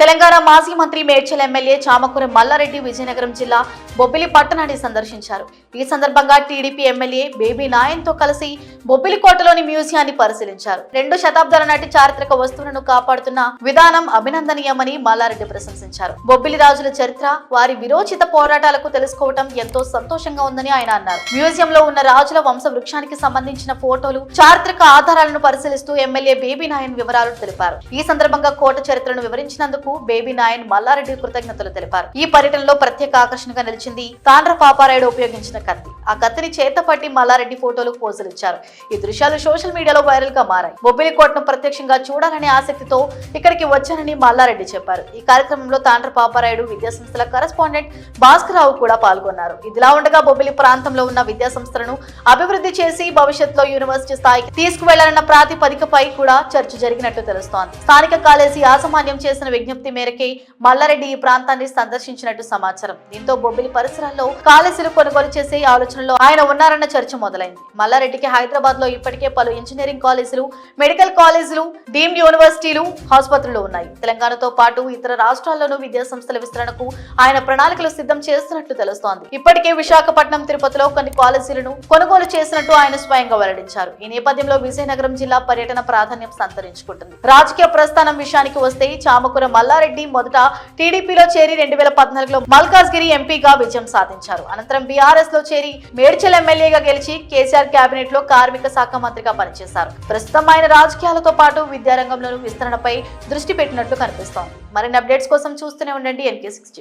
తెలంగాణ మాజీ మంత్రి మేడ్చల్ ఎమ్మెల్యే చామకూర మల్లారెడ్డి విజయనగరం జిల్లా బొబ్బిలి పట్టణాన్ని సందర్శించారు. ఈ సందర్భంగా టీడీపీ ఎమ్మెల్యే బేబీ నాయన్తో కలిసి కలిసి బొబ్బిలికోటలోని మ్యూజియాన్ని పరిశీలించారు. రెండు శతాబ్దాల నాటి చారిత్రక వస్తువులను కాపాడుతున్న విధానం అభినందనీయమని మల్లారెడ్డి ప్రశంసించారు. బొబ్బిలి రాజుల చరిత్ర వారి విరోచిత పోరాటాలకు తెలుసుకోవటం ఎంతో సంతోషంగా ఉందని ఆయన అన్నారు. మ్యూజియంలో ఉన్న రాజుల వంశ వృక్షానికి సంబంధించిన ఫోటోలు చారిత్రక ఆధారాలను పరిశీలిస్తూ ఎమ్మెల్యే బేబీ నాయన్ వివరాలు తెలిపారు. ఈ సందర్భంగా కోట చరిత్రను వివరించినందుకు బేబీ నాయన్ మల్లారెడ్డి కృతజ్ఞతలు తెలిపారు. ఈ పర్యటనలో ప్రత్యేక ఆకర్షణగా నిలిచింది తాండ్ర పాపారాయుడు ఉపయోగించిన కత్తి. ఆ కత్తిని చేతపట్టి మల్లారెడ్డి ఫోటోలు పోజులు ఇచ్చారు. ఈ దృశ్యాలు సోషల్ మీడియాలో వైరల్గా మారాయి. బొబ్బిలి కోటను ప్రత్యక్షంగా చూడాలనే ఆసక్తితో ఇక్కడికి వచ్చానని మల్లారెడ్డి చెప్పారు. ఈ కార్యక్రమంలో తాండ్ర పాపారాయుడు విద్యాసంస్థల కరెస్పాండెంట్ భాస్కరరావు కూడా పాల్గొన్నారు. ఇదిలా ఉండగా బొబ్బిలి ప్రాంతంలో ఉన్న విద్యాసంస్థలను అభివృద్ధి చేసి భవిష్యత్తులో యూనివర్సిటీ స్థాయికి తీసుకువెళ్ళాలన్న ప్రాతిపదికపై కూడా చర్చ జరిగినట్టు తెలుస్తోంది. స్థానిక కాలేజీ యాజమాన్యం చేసిన విజ్ఞప్తి మేరకే మల్లారెడ్డి ఈ ప్రాంతాన్ని సందర్శించినట్టు సమాచారం. దీంతో బొబ్బిలి పరిసరాల్లో కాలేజీలు కొనుగోలు చేసే ఆలోచనలో ఆయన ఉన్నారన్న చర్చ మొదలైంది. మల్లారెడ్డికి హైదరాబాద్లో ఇప్పటికే పలు ఇంజనీరింగ్ కాలేజీలు మెడికల్ కాలేజీలు డీమ్డ్ యూనివర్సిటీలు ఆసుపత్రులు ఉన్నాయి. తెలంగాణతో పాటు ఇతర రాష్ట్రాల్లోనూ విద్యా సంస్థల విస్తరణకు ఆయన ప్రణాళికలు సిద్ధం చేస్తున్నట్లు తెలుస్తోంది. ఇప్పటికే విశాఖపట్నం తిరుపతిలో కొన్ని కాలేజీలను కొనుగోలు చేసినట్టు ఆయన స్వయంగా వెల్లడించారు. ఈ నేపథ్యంలో విజయనగరం జిల్లా పర్యటన ప్రాధాన్యం సంతరించుకుంటుంది. రాజకీయ ప్రస్థానం విషయానికి వస్తే చామకూర మల్లారెడ్డి మొదట టీడీపీలో చేరి రెండు వేల పద్నాలుగులో మల్కాజ్గిరి ఎంపీగా విజయం సాధించారు. అనంతరం బీఆర్ఎస్లో చేరి మేడ్చల్ ఎమ్మెల్యేగా గెలిచి కేసీఆర్ కేబినెట్లో కార్మిక శాఖ మంత్రిగా పనిచేశారు. ప్రస్తుతం ఆయన రాజకీయాలతో పాటు విద్యారంగంలోనూ విస్తరణపై దృష్టి పెట్టినట్లు కనిపిస్తోంది. మరిన్ని అప్డేట్స్ కోసం చూస్తూనే ఉండండి ఎన్కే సిక్స్